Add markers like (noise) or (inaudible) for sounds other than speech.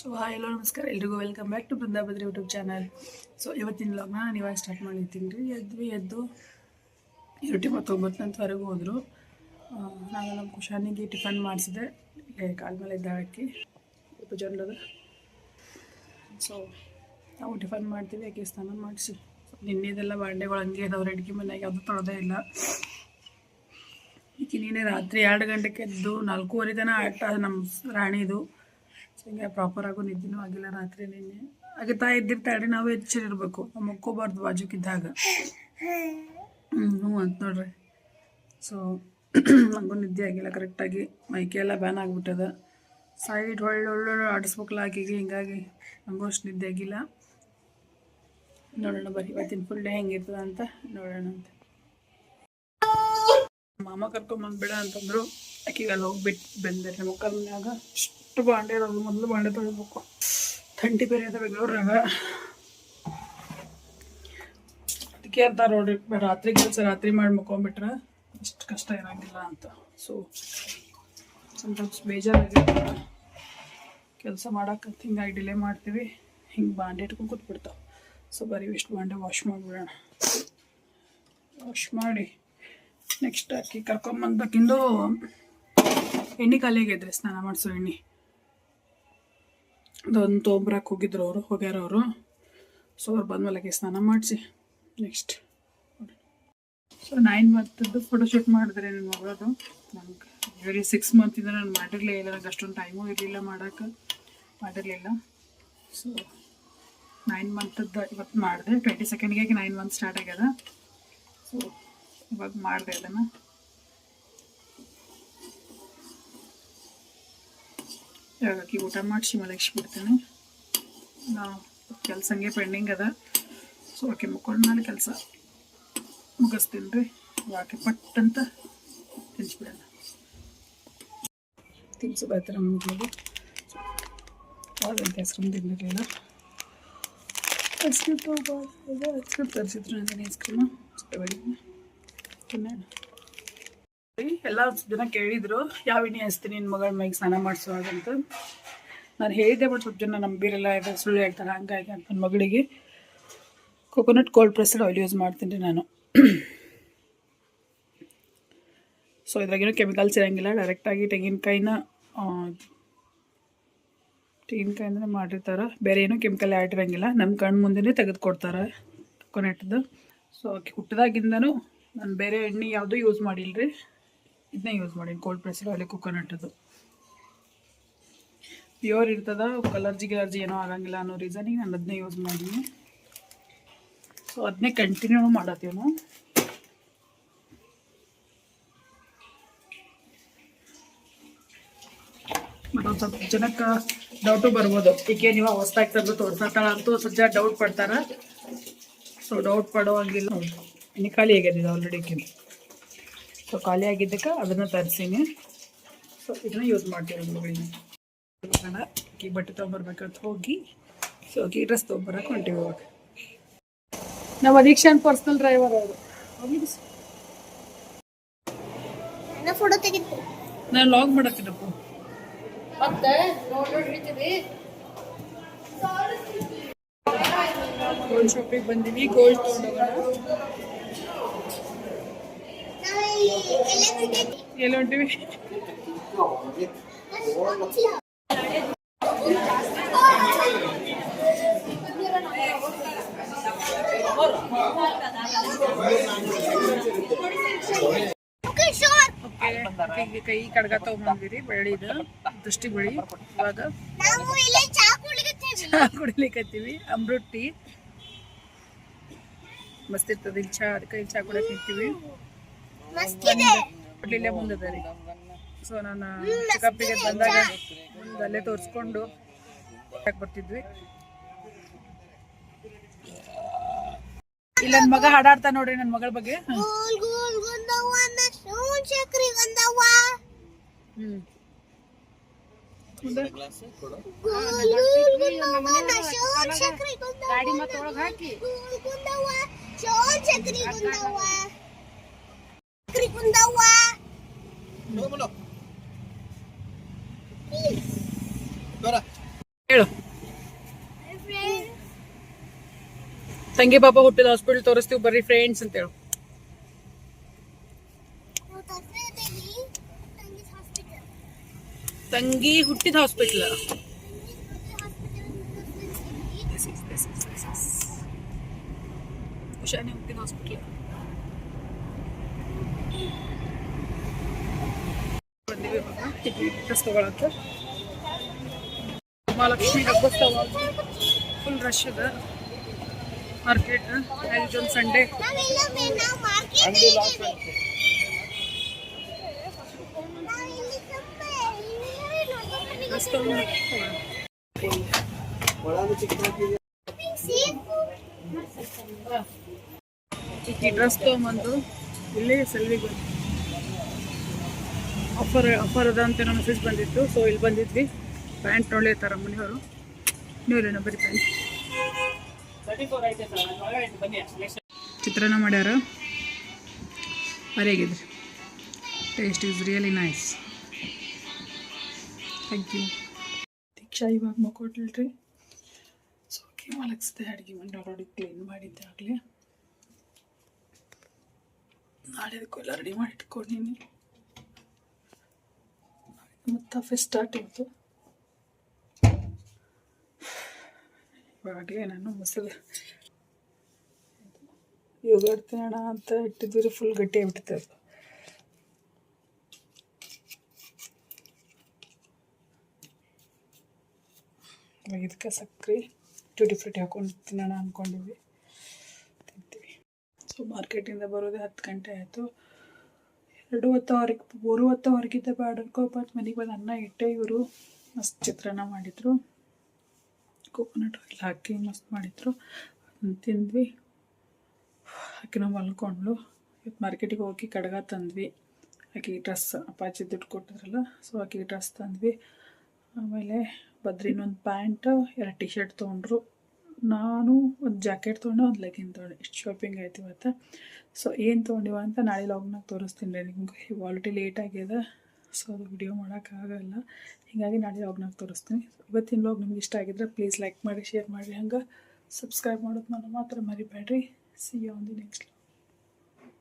So hi ಎಲ್ಲೋ ನಮಸ್ಕಾರ. ಎಲ್ರಿಗೂ welcome back to Brindabadri YouTube channel so ಇವತ್ತಿನ ವ್ಲಾಗ್ನ ನಾನು ಇವಾಗ ಸ್ಟಾರ್ಟ್ ಮಾಡಿರ್ತೀನಿ ರೀ. ಎದ್ವಿ, ಎದ್ದು ರೊಟ್ಟಿ ಮತ್ತು ನಂತರವರೆಗೂ ಹೋದರು. ನಾನು ನಮ್ಮ ಕುಶಾನಿಗೆ ಟಿಫನ್ ಮಾಡಿಸಿದೆ. ಕಾಲ ಮೇಲೆ ಇದ್ದಾಳಕ್ಕೆ ಸ್ವಲ್ಪ ಜನರು ಸೊ ನಾವು ಟಿಫನ್ ಮಾಡ್ತೀವಿ. ಯಾಕೆ ಸ್ನಾನ ಮಾಡಿಸಿ. ನಿನ್ನೆದೆಲ್ಲ ಬಾಂಡೆಗಳು ಹಂಗೆ ಇದಾವೆ. ಅಡುಗೆ ಮನೆಯಾಗೆ ಯಾವುದೂ ತೊಳೆದೇ ಇಲ್ಲ. ಈಕೆ ನೀನೇ ರಾತ್ರಿ ಎರಡು ಗಂಟೆಗೆ ಎದ್ದು ನಾಲ್ಕೂವರೆ ತನಕ ಆಟ, ನಮ್ಮ ರಾಣಿದು ಹಿಂಗೆ ಪ್ರಾಪರಾಗೂ ನಿದ್ದೆನೂ ಆಗಿಲ್ಲ, ರಾತ್ರಿ ನಿನ್ನೆ. ಹಾಗೆ ತಾಯಿ ಇದ್ದಿರ್ತಾಳೆ ನಾವು ಎಚ್ಚರಿರ್ಬೇಕು. ನಾವು ಮುಕ್ಕೋಬಾರ್ದು ಬಾಜುಕಿದ್ದಾಗ. ಹ್ಞೂ ಅಂತ ನೋಡ್ರಿ. ಸೊ (clears throat) ನನಗೂ ನಿದ್ದೆ ಆಗಿಲ್ಲ ಕರೆಕ್ಟಾಗಿ ಮೈಕೆ ಎಲ್ಲ ಬ್ಯಾನ್ ಆಗಿಬಿಟ್ಟದ. ಸೈಡ್ ಒಳ್ಳೊಳ್ಳೊಳ್ಳೆ ಆಡಿಸ್ಬೇಕಲ್ಲ ಆಕೆಗೆ, ಹಿಂಗಾಗಿ ನನಗೂ ಅಷ್ಟು ನಿದ್ದೆ ಆಗಿಲ್ಲ. ನೋಡೋಣ ಬರೀ, ಇವತ್ತಿನ ಫುಲ್ ಡೇ ಹೆಂಗಿರ್ತದ ಅಂತ ನೋಡೋಣ ಅಂತ. ಮಾಮ ಕರ್ಕೊಂಬಂದ್ಬೇಡ ಅಂತಂದ್ರು. ಆಕೆಗೆ ಅಲ್ಲಿ ಹೋಗ್ಬಿಟ್ಟು ಬಂದೆ ನಮ್ಮ ಮಕ್ಕಳನ್ಯಾಗ ಇಷ್ಟು ಬಾಂಡೆ ಇರೋದು ಮೊದಲು ಬಾಂಡೆ ತೊಳಿಬೇಕು. ಥಂಡಿ ಬೇರೆ ಅದ ಬೆಂಗಳೂರಾಗ. ಅದಕ್ಕೆ ಅಂತ ನೋಡ್ರಿ ರಾತ್ರಿ ಕೆಲಸ ರಾತ್ರಿ ಮಾಡಿ ಮಕ್ಕೊಂಬಿಟ್ರೆ ಇಷ್ಟು ಕಷ್ಟ ಇರೋಂಗಿಲ್ಲ ಅಂತ. ಸೊ ಸಮ್ಟೈಮ್ಸ್ ಬೇಜಾರಾಗಿರ್ತದೆ ಕೆಲಸ ಮಾಡೋಕೆ ಹಿಂಗಾಗಿ ಡಿಲೇ ಮಾಡ್ತೀವಿ. ಹಿಂಗೆ ಬಾಂಡೆ ಇಟ್ಕೊಂಡು ಕೂತ್ಬಿಡ್ತಾವೆ. ಸೊ ಬರೀ ಇಷ್ಟು ಬಾಂಡೆ ವಾಶ್ ಮಾಡಿಬಿಡೋಣ. ವಾಶ್ ಮಾಡಿ ನೆಕ್ಸ್ಟ್ ಅಕ್ಕಿ ಕರ್ಕೊಂಬಂದಕ್ಕಿಂದು ಎಣ್ಣೆ ಖಾಲಿಯಾಗಿದ್ರೆ ಸ್ನಾನ ಮಾಡಿಸೋ ಎಣ್ಣೆ. ಅದೊಂದು ತೊಗೊಂಬರಕ್ಕೆ ಹೋಗಿದ್ರು ಅವರು ಹೋಗ್ಯಾರ ಅವರು ಸೊ ಅವ್ರು ಬಂದ್ಮೇಲೆ ಸ್ನಾನ ಮಾಡಿಸಿ. ನೆಕ್ಸ್ಟ್ ಸೊ ನೈನ್ ಮಂತದ್ದು ಫೋಟೋಶೂಟ್ ಮಾಡಿದ್ರೆ ನನ್ನ ಮಗಳದು ನಂಗೆ ವೆರಿ ಸಿಕ್ಸ್ ಮಂತಿಂದ ನಾನು ಮಾಡಿರಲೇ ಇಲ್ಲ. ನಂಗೆ ಅಷ್ಟೊಂದು ಟೈಮು ಇರಲಿಲ್ಲ ಮಾಡೋಕ್ಕೆ. ಮಾಡಿರಲಿಲ್ಲ. ಸೊ ನೈನ್ ಮಂತದ್ದು ಇವತ್ತು ಮಾಡಿದೆ. ಟ್ವೆಂಟಿ ಸೆಕೆಂಡ್ಗೆ ನೈನ್ ಮಂತ್ ಸ್ಟಾರ್ಟ್ ಆಗ್ಯದ. ಸೊ ಇವಾಗ ಮಾಡಿದೆ ಅದನ್ನು. ಆಕಿ ಊಟ ಮಾಡಿಸಿ ಮಲಗಿಸ್ಬಿಡ್ತೇನೆ ನಾವು ಕೆಲಸ ಹಂಗೆ ಪೆಂಡಿಂಗ್ ಅದ. ಸೊ ಆಕೆ ಮುಕ್ಕೊಂಡ್ಮೇಲೆ ಕೆಲಸ ಮುಗಿಸ್ತೀನಿ ರೀ. ಆಕೆ ಪಟ್ ಅಂತ ತಿನ್ಸ್ಬಿಡೋಣ. ತಿನ್ಸು ಬರ್ತಾರೆ ಮುಗಿದು ಅದಂತ ಐಸ್ ಕ್ರೀಮ್ ತಿನ್ನಲಿಲ್ಲ ಐಸ್ ಕ್ರೀಮ್ ತಗೋಬಾರ್ದು ಐಸ್ ಕ್ರೀಮ್ ತರಿಸಿದ್ರು ನಾನು ಐಸ್ ಕ್ರೀಮು ತಿನ್ನೋಣ. ಎಲ್ಲ ಜನ ಕೇಳಿದ್ರು, ಯಾವ ಎಣ್ಣೆ ಹಚ್ತೀನಿ? ನಿನ್ನ ಮಗಳ ಮೈಗೆ ಸ್ನಾನ ಮಾಡಿಸುವಾಗಂತ ನಾನು ಹೇಳಿದ್ದೆ ಬಟ್ ಸ್ವಲ್ಪ ಜನ ನಂಬಿರಲ್ಲ ಯಾಕಂದ್ರೆ ಸುಳ್ಳು ಹೇಳ್ತಾರೆ, ಹಂಗಾಗಿ ಅಂತ ನನ್ನ ಮಗಳಿಗೆ. Coconut cold pressed oil use ಮಾಡ್ತೀನಿ ನಾನು. ಸೊ ಇದ್ರಾಗೇನು ಕೆಮಿಕಲ್ಸ್ ಇರೋಂಗಿಲ್ಲ ಡೈರೆಕ್ಟಾಗಿ ತೆಂಗಿನಕಾಯಿನ ತೆಂಗಿನಕಾಯಿಂದನೇ ಮಾಡಿರ್ತಾರೆ. ಬೇರೆ ಏನೂ ಕೆಮಿಕಲ್ ಆ್ಯಡ್ ಇರೋಂಗಿಲ್ಲ. ನಮ್ಮ ಕಣ್ಣು ಮುಂದೆನೇ ತೆಗೆದುಕೊಡ್ತಾರೆ ಕೊಕೊನೆಟ್ದು ಸೊ ಹುಟ್ಟಿದಾಗಿಂದನೂ ನಾನು ಬೇರೆ ಎಣ್ಣೆ ಯಾವುದೂ ಯೂಸ್ ಮಾಡಿಲ್ಲ ರೀ ಇದನ್ನೇ ಯೂಸ್ ಮಾಡಿ ಕೋಲ್ಡ್ ಪ್ರೆಸ್ಡ್ ಆಯಿಲ್ ಕೊಕೊನಟ್ಟದು ಪ್ಯೂರ್ ಇರ್ತದ? ಕಲರ್ಜಿ ಗಿಲರ್ಜಿ ಏನೋ ಆಗಂಗಿಲ್ಲ ಅನ್ನೋ ರೀಸನಿಗೆ ನಾನು ಅದನ್ನೇ ಯೂಸ್ ಮಾಡೀನಿ ಸೊ ಅದನ್ನೇ ಕಂಟಿನ್ಯೂ ಮಾಡತ್ತೀವಿ ನಾವು ಒಂದು ಸ್ವಲ್ಪ ಜನಕ್ಕೆ ಡೌಟು ಬರ್ಬೋದು. ಈಕೆ ನೀವು ಹೊಸ್ದಾಗಿ ತಂದು ತೋರ್ಸತ್ತಾಳ ಅಂತೂ ಸಜ್ಜ ಡೌಟ್ ಪಡ್ತಾರ. ಸೊ ಡೌಟ್ ಪಡೋ ಹಂಗಿಲ್ಲ. ಇನ್ನು ಖಾಲಿ ಆಗ್ಯದ ಆಲ್ರೆಡಿ ಸೊ ಖಾಲಿ ಆಗಿದ್ದಕ್ಕೆ ಅದನ್ನು ತರಿಸೀನಿ. ಸೊ ಇದನ್ನ ಯೂಸ್ ಮಾಡ್ತೀವಿ ಮಗಳಿಗೆ ಅಕ್ಕಿ ಬಟ್ಟೆ ತೊಗೊಂಬರ್ಬೇಕಂತ ಹೋಗಿ ಸೊ ಅಕ್ಕಿ ಡ್ರೆಸ್ ತೊಗೊಂಬರಕ್ಕೆ ಹೊಂಟಿವಿ ಇವಾಗ. ನಾವು ಅದೀಕ್ಷನ್ ಪರ್ಸ್ನಲ್ ಡ್ರೈವರ್ ಅವರು. ಫೋಟೋ ತೆಗಿತು ನಾನು ಲಾಗ್ ಮಾಡತ್ತಿನಪ್ಪ ಮತ್ತೆ ನೋಡಿರ್ತೀವಿ ಗೋಲ್ಡ್ ಶಾಪಿಗೆ ಬಂದೀವಿ ಗೋಲ್ಡ್ ತೊಗೊಂಡೋಗೋಣ ಎಲ್ಲಿ ಹೊಂಟಿವಿ ಓಕೆ ಕೈ ಕಡ್ಗ ತೊಗೊಂಬಂದಿರಿ ಬೆಳ್ಳಿದು ದೃಷ್ಟಿ ಬೆಳಿ ಇವಾಗ ಚಹಾ ಕುಡಿಲಿಕ್ಕತ್ತೀವಿ ಅಮೃತ್ ಟೀ. ಮಸ್ತ್ ಇರ್ತದೆ. ಇಲ್ಲಿ ಚಹಾ ಅದಕ್ಕೆ ಇಲ್ಲಿ ಚಹಾ ಕುಡಕ್ ನಿಂತೀವಿ. ಇದೆ. ಇಲ್ಲೇ ಮುಂದಿದ್ದಾರೆ ಸೊ ನಾನು ಚಿಕ್ಕಪ್ಪಿಗೆ ಬಂದಾಗ ಮುಂದೆ ಅಲ್ಲೇ ತೋರಿಸ್ಕೊಂಡು ಬರ್ತಿದ್ವಿ. ಇಲ್ಲ ನನ್ನ ಮಗ ಹಾಡಾಡ್ತಾ ನೋಡ್ರಿ ನನ್ನ ಮಗಳ ಬಗ್ಗೆ. ಹ್ಮ್. ಗಾಡಿ ಹಾಕಿ. ತಂಗಿ ಪಾಪ ಹುಟ್ಟಿದ ಹಾಸ್ಪಿಟಲ್ ತೋರಿಸ್ತೀವಿ ಬರ್ರಿ ಫ್ರೆಂಡ್ಸ್ ಅಂತೇಳು ತಂಗಿ ಹುಟ್ಟಿದ ಹಾಸ್ಪಿಟಲ್ ಹುಷಾನೆ ಹುಟ್ಟಿದ ಹಾಸ್ಪಿಟಲ್ ಬಂದಿವಿ ಡ್ರೆಸ್ ತಗೊಳಕ್ಕೆ ಮಹಾಲಕ್ಷ್ಮಿ ಹಬ್ಬಸ್ತವ ಫುಲ್ ರಶ್ ಇದೆ ಮಾರ್ಕೆಟ್ ಇದೊಂದು ಸಂಡೇ ಈ ಡ್ರೆಸ್ ತೊಗೊಂಬಂದು ಇಲ್ಲಿ ಸೆಲ್ವಿಗೆ ಬಂದು ಆಫರ್ ಆಫರ್ ಅದ ಅಂತ ಮೆಸೇಜ್ ಬಂದಿತ್ತು. ಸೊ ಇಲ್ಲಿ ಬಂದಿದ್ವಿ. ಪ್ಯಾಂಟ್ ನೋಡ್ಲಿರ್ತಾರ ಮನೆಯವರು. ನೀವು ಬರೀ ಪ್ಯಾಂಟ್ ಚಿತ್ರಾನ್ನ ಮಾಡ್ಯಾರ? ಹೇಗಿದ್ರಿ taste is really nice thank you Deeksha ಇವಾಗ ಮಕ್ಕೊಟ್ಲ್ರಿ ಸೊ ಮಲಗಿಸಿದೆ ಅಡುಗೆ ಮನೆ ಆಲ್ರೆಡಿ ಕ್ಲೀನ್ ಮಾಡಿದ್ದೆ ಆಗಲೇ. ನಾಳೆ ಅದಕ್ಕೆಲ್ಲ ರೆಡಿ ಮಾಡಿ ಇಟ್ಕೊಂಡಿನಿ. ಮತ್ತು ಫಸ್ಟ್ ಸ್ಟಾರ್ಟ್ ಇವಾಗಲೇ ನಾನು ಮೊಸರು ಯೋಗರ್ಟ್ ತಿನ್ನೋಣ ಅಂತ ಇಟ್ಟಿದ್ದೀರಿ ಫುಲ್ ಗಟ್ಟಿ ಆಗ್ಬಿಟ್ಟಿದೆ ಅದು. ಇದಕ್ಕೆ ಸಕ್ಕರೆ ಟ್ಯೂಟಿ ಫ್ರೂಟಿ ಹಾಕೊಂಡು ತಿನ್ನೋಣ ಅಂದ್ಕೊಂಡಿದ್ವಿ ತಿಂತೀವಿ. ಸೊ ಮಾರ್ಕೆಟಿಂದ ಬರೋದೇ ಹತ್ತು ಗಂಟೆ ಆಯಿತು. ಎರಡು ಹೊತ್ತವರೆಗೆ ಮೂರು ಹೊತ್ತವರೆಗಿದ್ದ ಬ್ಯಾಡ್ ಅನ್ಕೋಬಾರ್ದು ಮನೆಗೆ ಬಂದು ಅನ್ನ ಇಟ್ಟೆ ಇವರು ಮಸ್ತ್ ಚಿತ್ರಾನ್ನ ಮಾಡಿದರು. ಕೋಕೋನಟ್ ಆಯಿಲ್ ಹಾಕಿ ಮಸ್ತ್ ಮಾಡಿದರು. ಅದನ್ನ ತಿಂದ್ವಿ. ಆಕಿನ ಮಲ್ಕೊಂಡ್ಳು. ಇವತ್ತು ಮಾರ್ಕೆಟಿಗೆ ಹೋಗಿ ಕಡಗ ತಂದ್ವಿ. ಆಕೆಗೆ ಡ್ರೆಸ್ ಅಪ್ಪಾಜಿ ದುಡ್ಡು ಕೊಟ್ಟಿದ್ರಲ್ಲ ಸೊ ಆಕೆಗೆ ಡ್ರೆಸ್ ತಂದ್ವಿ. ಆಮೇಲೆ ಬದ್ರಿನೊಂದು ಪ್ಯಾಂಟ್, ಎರಡು ಟಿ ಶರ್ಟ್ ತೊಗೊಂಡ್ರು. ನಾನು ಒಂದು ಜಾಕೆಟ್ ತೊಗೊಂಡೆ, ಒಂದು ಲೆಗಿನ್ ತೊಗೊಂಡೆ. ಇಷ್ಟು ಶಾಪಿಂಗ್ ಆಯ್ತು ಇವತ್ತು. ಸೊ ಏನು ತೊಗೊಂಡಿವ ಅಂತ ನಾಳೆ ಲಾಗ್ನಾಗ ತೋರಿಸ್ತೀನಿ. ರೀ ನಿಮ್ಗೆ ಆಲ್ರೆಡಿ ಲೇಟ್ ಆಗ್ಯದ ಸೊ ಅದು ವಿಡಿಯೋ ಮಾಡೋಕ್ಕಾಗಲ್ಲ. ಹೀಗಾಗಿ ನಾಳೆ ವ್ಲಾಗ್ನಾಗ ತೋರಿಸ್ತೀನಿ. ಇವತ್ತಿನ ಲಾಗ್ ನಿಮ್ಗೆ ಇಷ್ಟ ಆಗಿದ್ರೆ ಪ್ಲೀಸ್ ಲೈಕ್ ಮಾಡಿ ಶೇರ್ ಮಾಡಿ, ಹಂಗೆ ಸಬ್ಸ್ಕ್ರೈಬ್ ಮಾಡೋದು ನಾನು ಮಾತ್ರ ಮರಿಬೇಡ್ರಿ. See on the next